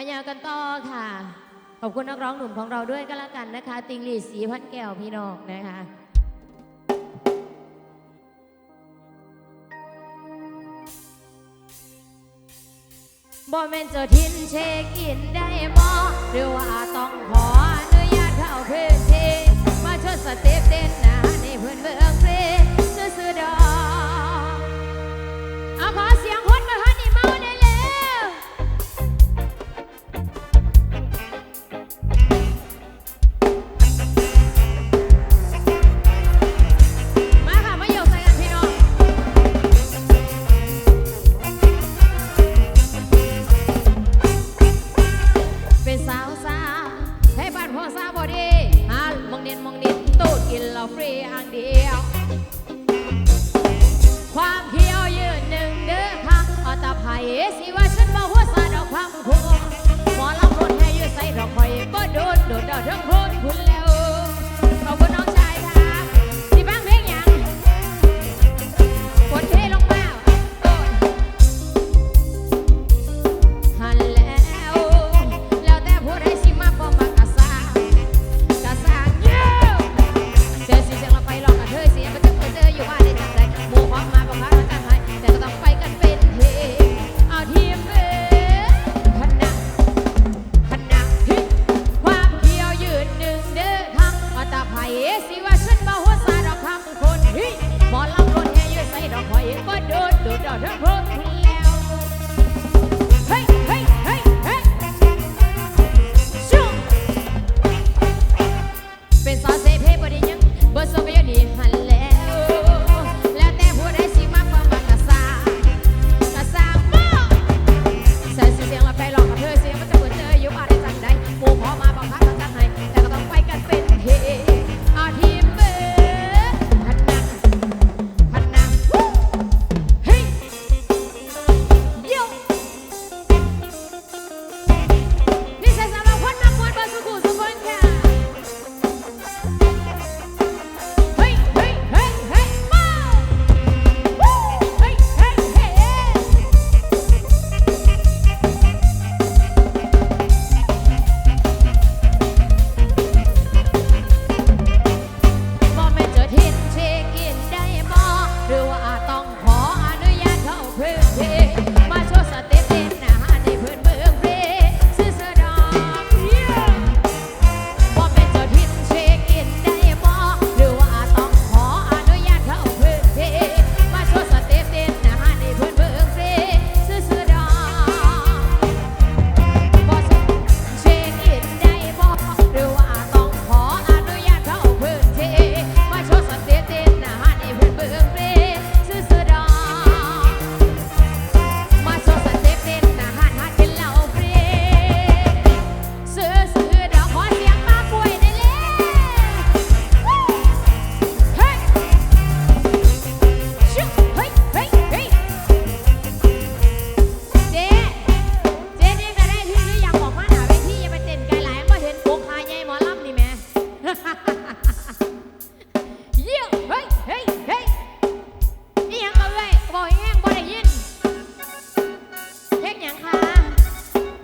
เอายากันต่อค่ะ ขอบคุณนักร้องหนุ่มของเราด้วยก็แล้วกันนะคะ ติงหลีสีพันแก้วพี่น้องนะคะบ่แม่นเจ้ทินเชกินได้บ่หรือว่าต้องขออนุญาตเข้าพื้นที่มาชดสเตปเต้นหนาในเพื่อนเมืองเพลงซื้อดอ โดดดอดทั้งโพดคุณ But some your you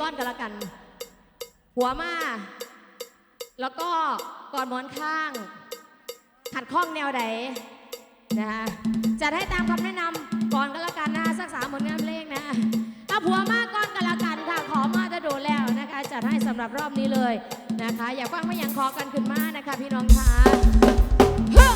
ก้อนก็แล้วกัน หัวมา แล้วก็ก่อนม้อนข้าง ขัดข้องแนวใดนะคะจะให้ตามคำแนะนำก่อนก็แล้วกันนะคะสักสามผลงานเพลงนะถ้าหัวมากก่อนก็แล้วกันค่ะขอมาจะโดนแล้วนะคะจัดให้สำหรับรอบนี้เลยนะคะ อย่ากว้างไม่ยังคอกันขึ้นมานะคะ พี่น้องค่ะเฮ้ย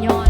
nhỏ.